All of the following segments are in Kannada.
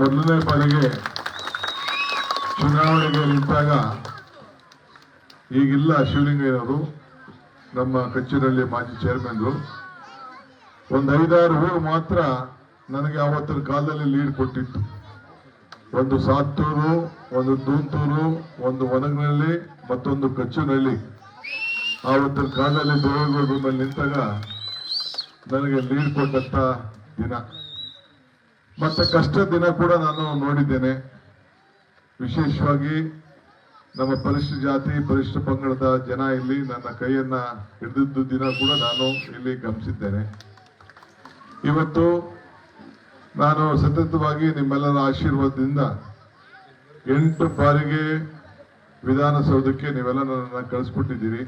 ಮೊದಲನೇ ಬಾರಿಗೆ ಚುನಾವಣೆಗೆ ನಿಂತಾಗ ಈಗಿಲ್ಲ ಶಿವಲಿಂಗಯ್ಯನವರು ನಮ್ಮ ಕಚೇರಿಯಲ್ಲಿ ಮಾಜಿ ಚೇರ್ಮನ್ರು ಒಂದು ಐದಾರು ಹೂವು ಮಾತ್ರ ನನಗೆ ಆವತ್ತಿನ ಕಾಲದಲ್ಲಿ ಲೀಡ್ ಕೊಟ್ಟಿತ್ತು. ಒಂದು ಸಾತ್ತೂರು, ಒಂದು ದೂಂತೂರು, ಒಂದು ಒಣಗಿನಲ್ಲಿ ಮತ್ತೊಂದು ಕಚ್ಚುನಹಳ್ಳಿ ಆವತ್ತಿನ ಕಾಲದಲ್ಲಿ ದೇವೇಗೌಡರ ನಿಂತಾಗ ನನಗೆ ಲೀಡ್ ಕೊಟ್ಟಂತ ದಿನ. ಮತ್ತೆ ಕಷ್ಟ ದಿನ ಕೂಡ ನಾನು ನೋಡಿದ್ದೇನೆ. ವಿಶೇಷವಾಗಿ ನಮ್ಮ ಪರಿಶಿಷ್ಟ ಜಾತಿ ಪರಿಶಿಷ್ಟ ಪಂಗಡದ ಜನ ಇಲ್ಲಿ ನನ್ನ ಕೈಯನ್ನ ಹಿಡಿದಿದ್ದು ದಿನ ಕೂಡ ನಾನು ಇಲ್ಲಿ ಗಮನಿಸಿದ್ದೇನೆ. ಇವತ್ತು ನಾನು ಸತತವಾಗಿ ನಿಮ್ಮೆಲ್ಲರ ಆಶೀರ್ವಾದದಿಂದ ಎಂಟು ಬಾರಿಗೆ ವಿಧಾನಸೌಧಕ್ಕೆ ನೀವೆಲ್ಲ ನನ್ನನ್ನು ಕಳಿಸ್ಕೊಟ್ಟಿದ್ದೀರಿ.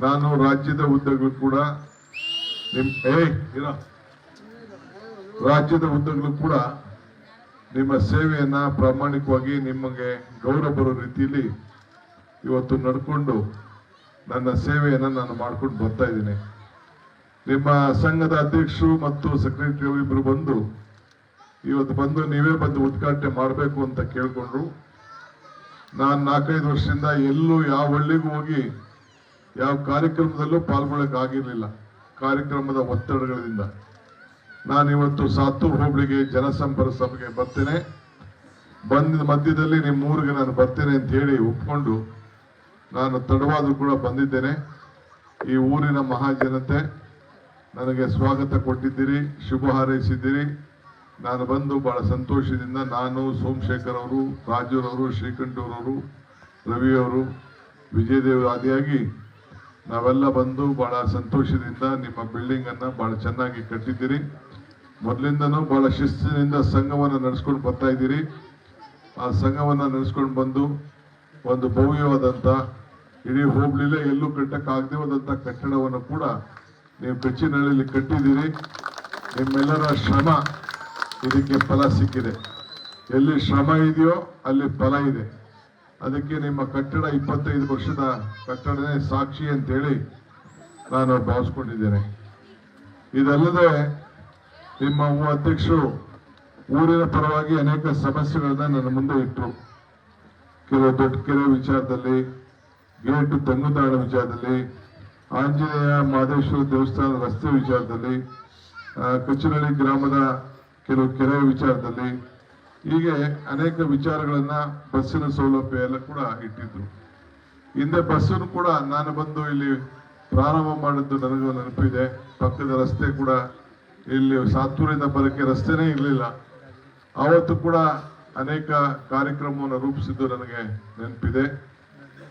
ನಾನು ರಾಜ್ಯದ ಉದ್ದಗಳು ಕೂಡ ನಿಮ್ ಏ ಇರೋ. ರಾಜ್ಯದ ಉದ್ದಗಳು ಕೂಡ ನಿಮ್ಮ ಸೇವೆಯನ್ನ ಪ್ರಾಮಾಣಿಕವಾಗಿ ನಿಮಗೆ ಗೌರವ ಬರೋ ರೀತಿಯಲ್ಲಿ ಇವತ್ತು ನಡ್ಕೊಂಡು ನನ್ನ ಸೇವೆಯನ್ನು ನಾನು ಮಾಡ್ಕೊಂಡು ಬರ್ತಾ ಇದ್ದೀನಿ. ನಿಮ್ಮ ಸಂಘದ ಅಧ್ಯಕ್ಷರು ಮತ್ತು ಸೆಕ್ರೆಟರಿ ಇಬ್ಬರು ಬಂದು ಇವತ್ತು ಬಂದು ನೀವೇ ಬಂದು ಉದ್ಘಾಟನೆ ಮಾಡಬೇಕು ಅಂತ ಕೇಳಿಕೊಂಡ್ರು. ನಾನು ನಾಲ್ಕೈದು ವರ್ಷದಿಂದ ಎಲ್ಲೂ ಯಾವ ಹಳ್ಳಿಗೂ ಹೋಗಿ ಯಾವ ಕಾರ್ಯಕ್ರಮದಲ್ಲೂ ಪಾಲ್ಗೊಳ್ಳೋಕ್ಕಾಗಿರಲಿಲ್ಲ ಕಾರ್ಯಕ್ರಮದ ಒತ್ತಡಗಳಿಂದ. ನಾನು ಇವತ್ತು ಸಾತೂರು ಹೋಬಳಿಗೆ ಜನಸಂಪರ್ಕ ಸಭೆಗೆ ಬರ್ತೇನೆ. ಬಂದ ಮಧ್ಯದಲ್ಲಿ ನಿಮ್ಮ ಊರಿಗೆ ನಾನು ಬರ್ತೇನೆ ಅಂತ ಹೇಳಿ ಒಪ್ಕೊಂಡು ನಾನು ತಡವಾದರೂ ಕೂಡ ಬಂದಿದ್ದೇನೆ. ಈ ಊರಿನ ಮಹಾಜನತೆ, ನನಗೆ ಸ್ವಾಗತ ಕೊಟ್ಟಿದ್ದೀರಿ, ಶುಭ ಹಾರೈಸಿದ್ದೀರಿ. ನಾನು ಬಂದು ಭಾಳ ಸಂತೋಷದಿಂದ ನಾನು ಸೋಮಶೇಖರ್ ಅವರು ರಾಜೂರವರು ಶ್ರೀಕಂಠೂರವರು ರವಿಯವರು ವಿಜಯದೇವ್ ಆದಿಯಾಗಿ ನಾವೆಲ್ಲ ಬಂದು ಭಾಳ ಸಂತೋಷದಿಂದ ನಿಮ್ಮ ಬಿಲ್ಡಿಂಗನ್ನು ಭಾಳ ಚೆನ್ನಾಗಿ ಕಟ್ಟಿದ್ದೀರಿ. ಮೊದಲಿಂದನೂ ಬಹಳ ಶಿಸ್ತಿನಿಂದ ಸಂಘವನ್ನು ನಡೆಸ್ಕೊಂಡು ಬರ್ತಾ ಇದ್ದೀರಿ. ಆ ಸಂಘವನ್ನು ನಡೆಸ್ಕೊಂಡು ಬಂದು ಒಂದು ಭವ್ಯವಾದಂಥ ಇಡೀ ಹೋಬಳಿಲೇ ಎಲ್ಲೂ ಕಟ್ಟಕ್ಕಾಗದೇ ಹೋದಂಥ ಕಟ್ಟಡವನ್ನು ಕೂಡ ನೀವು ಕಚ್ಚಿನಹಳ್ಳಿಯಲ್ಲಿ ಕಟ್ಟಿದ್ದೀರಿ. ನಿಮ್ಮೆಲ್ಲರ ಶ್ರಮ ಇದಕ್ಕೆ ಫಲ ಸಿಕ್ಕಿದೆ. ಎಲ್ಲಿ ಶ್ರಮ ಇದೆಯೋ ಅಲ್ಲಿ ಫಲ ಇದೆ. ಅದಕ್ಕೆ ನಿಮ್ಮ ಕಟ್ಟಡ ಇಪ್ಪತ್ತೈದು ವರ್ಷದ ಕಟ್ಟಡನೇ ಸಾಕ್ಷಿ ಅಂತೇಳಿ ನಾನು ಭಾವಿಸ್ಕೊಂಡಿದ್ದೇನೆ. ಇದಲ್ಲದೆ ನಿಮ್ಮ ಅಧ್ಯಕ್ಷರು ಊರಿನ ಪರವಾಗಿ ಅನೇಕ ಸಮಸ್ಯೆಗಳನ್ನ ನನ್ನ ಮುಂದೆ ಇಟ್ಟರು ಕೆಲವು ದೊಡ್ಡ ಕೆರೆ ವಿಚಾರದಲ್ಲಿ ಗೇಟ್ ತಂಗುದಾಣ ವಿಚಾರದಲ್ಲಿ, ಆಂಜನೇಯ ಮಹದೇಶ್ವರ ದೇವಸ್ಥಾನ ರಸ್ತೆ ವಿಚಾರದಲ್ಲಿ ಕಚ್ಚನಹಳ್ಳಿ ಗ್ರಾಮದ ಕೆಲವು ಕೆರೆ ವಿಚಾರದಲ್ಲಿ, ಹೀಗೆ ಅನೇಕ ವಿಚಾರಗಳನ್ನ ಬಸ್ಸಿನ ಸೌಲಭ್ಯ ಎಲ್ಲ ಕೂಡ ಇಟ್ಟಿದ್ರು. ಹಿಂದೆ ಬಸ್ಸನ್ನು ಕೂಡ ನಾನು ಬಂದು ಇಲ್ಲಿ ಪ್ರಾರಂಭ ಮಾಡಿದ್ದು ನನಗೂ ನೆನಪಿದೆ. ಪಕ್ಕದ ರಸ್ತೆ ಕೂಡ ಇಲ್ಲಿ ಸಾತ್ತೂರಿಂದ ಬರೋಕ್ಕೆ ರಸ್ತೆನೇ ಇರಲಿಲ್ಲ. ಆವತ್ತು ಕೂಡ ಅನೇಕ ಕಾರ್ಯಕ್ರಮವನ್ನು ರೂಪಿಸಿದ್ದು ನನಗೆ ನೆನಪಿದೆ.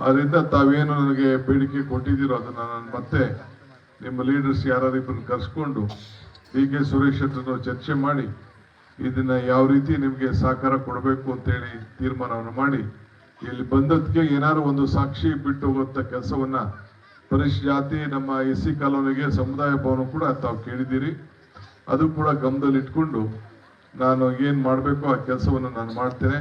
ಅದರಿಂದ ತಾವೇನು ನನಗೆ ಬೇಡಿಕೆ ಕೊಟ್ಟಿದ್ದೀರೋ ಅದನ್ನು ನಾನು ಮತ್ತೆ ನಿಮ್ಮ ಲೀಡರ್ಸ್ ಯಾರಾದ್ರೂ ಇಬ್ಬರನ್ನ ಕರೆಸ್ಕೊಂಡು ಡಿ ಕೆ ಸುರೇಶ್ ಹತ್ರನೂ ಚರ್ಚೆ ಮಾಡಿ, ಇದನ್ನು ಯಾವ ರೀತಿ ನಿಮಗೆ ಸಹಕಾರ ಕೊಡಬೇಕು ಅಂತೇಳಿ ತೀರ್ಮಾನವನ್ನು ಮಾಡಿ, ಇಲ್ಲಿ ಬಂದದ್ದಕ್ಕೆ ಏನಾದ್ರು ಒಂದು ಸಾಕ್ಷಿ ಬಿಟ್ಟು ಹೋಗುವಂಥ ಕೆಲಸವನ್ನು ಪರಿಶ್ ಜಾತಿ, ನಮ್ಮ ಎಸ್ ಸಿ ಕಾಲೋನಿಗೆ, ಸಮುದಾಯ ಭವನ ಕೂಡ ತಾವು ಕೇಳಿದ್ದೀರಿ. ಅದು ಕೂಡ ಗಮನದಲ್ಲಿ ಇಟ್ಕೊಂಡು ನಾನು ಏನು ಮಾಡಬೇಕು ಆ ಕೆಲಸವನ್ನು ನಾನು ಮಾಡ್ತೇನೆ.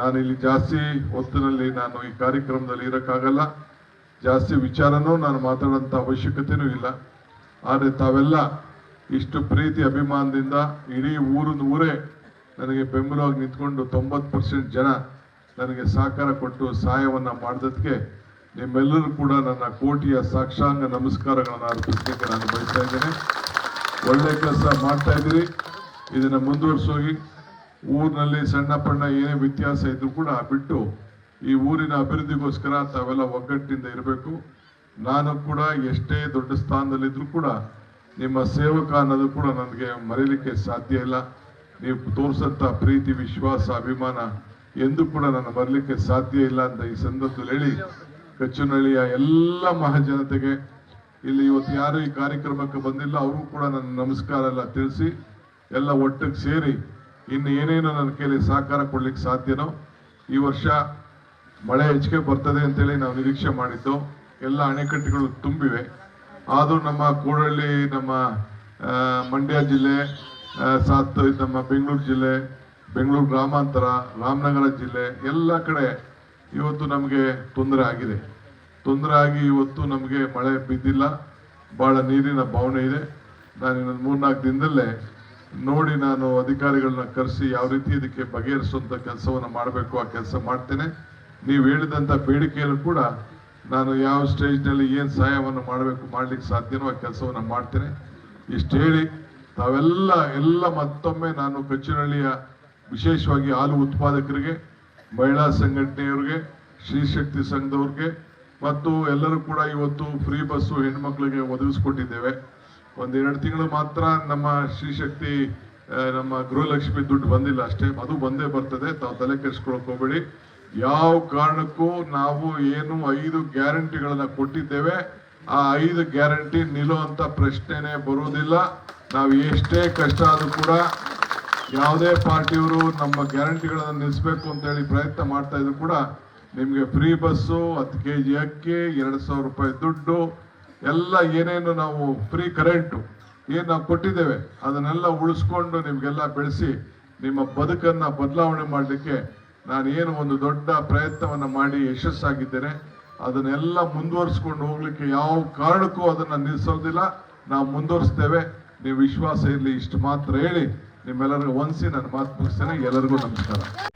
ನಾನು ಇಲ್ಲಿ ಜಾಸ್ತಿ ಹೊತ್ತಿನಲ್ಲಿ ನಾನು ಈ ಕಾರ್ಯಕ್ರಮದಲ್ಲಿ ಇರೋಕ್ಕಾಗಲ್ಲ. ಜಾಸ್ತಿ ವಿಚಾರನೂ ನಾನು ಮಾತಾಡೋಂಥ ಅವಶ್ಯಕತೆಯೂ ಇಲ್ಲ. ಆದರೆ ತಾವೆಲ್ಲ ಇಷ್ಟು ಪ್ರೀತಿ, ಅಭಿಮಾನದಿಂದ ಇಡೀ ಊರಿನ ಊರೇ ನನಗೆ ಬೆಂಬಲವಾಗಿ ನಿಂತ್ಕೊಂಡು ತೊಂಬತ್ತು ಪರ್ಸೆಂಟ್ ಜನ ನನಗೆ ಸಹಕಾರ ಕೊಟ್ಟು ಸಹಾಯವನ್ನ ಮಾಡಿದಕ್ಕೆ ನಿಮ್ಮೆಲ್ಲರೂ ಕೂಡ ನನ್ನ ಕೋಟಿಯ ಸಾಕ್ಷಾಂಗ ನಮಸ್ಕಾರಗಳನ್ನು ಅರ್ಪಿಸಲಿಕ್ಕೆ ನಾನು ಬಯಸ್ತಾ ಇದ್ದೇನೆ. ಒಳ್ಳೆ ಕೆಲಸ ಮಾಡ್ತಾ ಇದ್ದೀರಿ. ಇದನ್ನ ಮುಂದುವರಿಸೋಗಿ ಊರಿನಲ್ಲಿ ಸಣ್ಣ ಪಣ್ಣ ಏನೇ ವ್ಯತ್ಯಾಸ ಇದ್ರೂ ಕೂಡ ಬಿಟ್ಟು ಈ ಊರಿನ ಅಭಿವೃದ್ಧಿಗೋಸ್ಕರ ತಾವೆಲ್ಲ ಒಗ್ಗಟ್ಟಿನಿಂದ ಇರಬೇಕು. ನಾನು ಕೂಡ ಎಷ್ಟೇ ದೊಡ್ಡ ಸ್ಥಾನದಲ್ಲಿದ್ದರೂ ಕೂಡ ನಿಮ್ಮ ಸೇವಕ ಅನ್ನೋದು ಕೂಡ ನನಗೆ ಮರೀಲಿಕ್ಕೆ ಸಾಧ್ಯ ಇಲ್ಲ. ನೀವು ತೋರಿಸಂತ ಪ್ರೀತಿ, ವಿಶ್ವಾಸ, ಅಭಿಮಾನ ಎಂದು ಕೂಡ ನಾನು ಮರಲಿಕ್ಕೆ ಸಾಧ್ಯ ಇಲ್ಲ ಅಂತ ಈ ಸಂದರ್ಭದಲ್ಲಿ ಹೇಳಿ, ಕಚ್ಚುನಳ್ಳಿಯ ಎಲ್ಲ ಮಹಾಜನತೆಗೆ ಇಲ್ಲಿ ಇವತ್ತು ಯಾರು ಈ ಕಾರ್ಯಕ್ರಮಕ್ಕೆ ಬಂದಿಲ್ಲ, ಅವರು ಕೂಡ ನನ್ನ ನಮಸ್ಕಾರ ಎಲ್ಲ ತಿಳಿಸಿ, ಎಲ್ಲ ಒಟ್ಟಿಗೆ ಸೇರಿ ಇನ್ನು ಏನೇನು ನನ್ನ ಕೈಲಿ ಸಹಕಾರ ಕೊಡ್ಲಿಕ್ಕೆ ಸಾಧ್ಯನೋ, ಈ ವರ್ಷ ಮಳೆ ಹೆಚ್ಚಿಗೆ ಬರ್ತದೆ ಅಂತೇಳಿ ನಾವು ನಿರೀಕ್ಷೆ ಮಾಡಿದ್ದು, ಎಲ್ಲ ಅಣೆಕಟ್ಟುಗಳು ತುಂಬಿವೆ. ಆದರೂ ನಮ್ಮ ಕೂಡಳ್ಳಿ, ನಮ್ಮ ಮಂಡ್ಯ ಜಿಲ್ಲೆ ಸಾತ್, ನಮ್ಮ ಬೆಂಗಳೂರು ಜಿಲ್ಲೆ, ಬೆಂಗಳೂರು ಗ್ರಾಮಾಂತರ, ರಾಮನಗರ ಜಿಲ್ಲೆ, ಎಲ್ಲ ಕಡೆ ಇವತ್ತು ನಮಗೆ ತೊಂದರೆ ಆಗಿದೆ. ತೊಂದರೆ ಆಗಿ ಇವತ್ತು ನಮಗೆ ಮಳೆ ಬಿದ್ದಿಲ್ಲ ಬಹಳ ನೀರಿನ ಭಾವನೆ ಇದೆ. ನಾನು ಇನ್ನೊಂದು ಮೂರ್ನಾಲ್ಕು ದಿನದಲ್ಲೇ ನೋಡಿ ನಾನು ಅಧಿಕಾರಿಗಳನ್ನ ಕರೆಸಿ ಯಾವ ರೀತಿ ಇದಕ್ಕೆ ಬಗೆಹರಿಸುವಂಥ ಕೆಲಸವನ್ನು ಮಾಡಬೇಕು, ಆ ಕೆಲಸ ಮಾಡ್ತೇನೆ. ನೀವು ಹೇಳಿದಂಥ ಬೇಡಿಕೆಯನ್ನು ಕೂಡ ನಾನು ಯಾವ ಸ್ಟೇಜ್ನಲ್ಲಿ ಏನು ಸಹಾಯವನ್ನು ಮಾಡಬೇಕು, ಮಾಡ್ಲಿಕ್ಕೆ ಸಾಧ್ಯನೋ ಆ ಕೆಲಸವನ್ನು ಮಾಡ್ತೇನೆ. ಇಷ್ಟು ಹೇಳಿ, ತಾವೆಲ್ಲ, ಎಲ್ಲ ಮತ್ತೊಮ್ಮೆ ನಾನು ಕಚ್ಚಿನಹಳ್ಳಿಯ ವಿಶೇಷವಾಗಿ ಹಾಲು ಉತ್ಪಾದಕರಿಗೆ, ಮಹಿಳಾ ಸಂಘಟನೆಯವ್ರಿಗೆ ಶ್ರೀಶಕ್ತಿ ಸಂಘದವ್ರಿಗೆ ಮತ್ತು ಎಲ್ಲರೂ ಕೂಡ ಇವತ್ತು ಫ್ರೀ ಬಸ್ಸು ಹೆಣ್ಮಕ್ಳಿಗೆ ಒದಗಿಸ್ಕೊಟ್ಟಿದ್ದೇವೆ. ಒಂದೆರಡು ತಿಂಗಳು ಮಾತ್ರ ನಮ್ಮ ಶ್ರೀಶಕ್ತಿ ನಮ್ಮ ಗೃಹಲಕ್ಷ್ಮಿ ದುಡ್ಡು ಬಂದಿಲ್ಲ ಅಷ್ಟೇ, ಅದು ಬಂದೇ ಬರ್ತದೆ. ತಾವು ತಲೆ ಕೆಡಿಸ್ಕೊಳಕ್ ಯಾವ ಕಾರಣಕ್ಕೂ ನಾವು ಏನು ಐದು ಗ್ಯಾರಂಟಿಗಳನ್ನ ಕೊಟ್ಟಿದ್ದೇವೆ. ಆ ಐದು ಗ್ಯಾರಂಟಿ ನಿಲ್ಲುವಂತ ಪ್ರಶ್ನೆನೇ ಬರುವುದಿಲ್ಲ. ನಾವು ಎಷ್ಟೇ ಕಷ್ಟ ಆದರೂ ಕೂಡ ಯಾವುದೇ ಪಾರ್ಟಿಯವರು ನಮ್ಮ ಗ್ಯಾರಂಟಿಗಳನ್ನು ನಿಲ್ಲಿಸಬೇಕು ಅಂತ ಹೇಳಿ ಪ್ರಯತ್ನ ಮಾಡ್ತಾ ಇದ್ರು ಕೂಡ ನಿಮಗೆ ಫ್ರೀ ಬಸ್ಸು ಹತ್ತು ಕೆ ಜಿ ಅಕ್ಕಿ, ಎರಡು ಸಾವಿರ ರೂಪಾಯಿ ದುಡ್ಡು, ಎಲ್ಲ ಏನೇನು ನಾವು ಫ್ರೀ ಕರೆಂಟು ಏನು ನಾವು ಕೊಟ್ಟಿದ್ದೇವೆ, ಅದನ್ನೆಲ್ಲ ಉಳಿಸ್ಕೊಂಡು ನಿಮಗೆಲ್ಲ ಬೆಳೆಸಿ ನಿಮ್ಮ ಬದುಕನ್ನು ಬದಲಾವಣೆ ಮಾಡಲಿಕ್ಕೆ ನಾನು ಏನು ಒಂದು ದೊಡ್ಡ ಪ್ರಯತ್ನವನ್ನು ಮಾಡಿ ಯಶಸ್ಸಾಗಿದ್ದೇನೆ. ಅದನ್ನೆಲ್ಲ ಮುಂದುವರಿಸ್ಕೊಂಡು ಹೋಗ್ಲಿಕ್ಕೆ ಯಾವ ಕಾರಣಕ್ಕೂ ಅದನ್ನು ನಿಲ್ಲಿಸೋದಿಲ್ಲ ನಾವು ಮುಂದುವರಿಸ್ತೇವೆ. ನೀವು ವಿಶ್ವಾಸ ಇರಲಿ ಇಷ್ಟು ಮಾತ್ರ ಹೇಳಿ. ನಿಮ್ಮೆಲ್ಲರಿಗೂ ಒನ್ಸಿ ನನ್ನ ಮಾತು ಮುಗಿಸ್ತೇನೆ. ಎಲ್ಲರಿಗೂ ನಮಸ್ಕಾರ.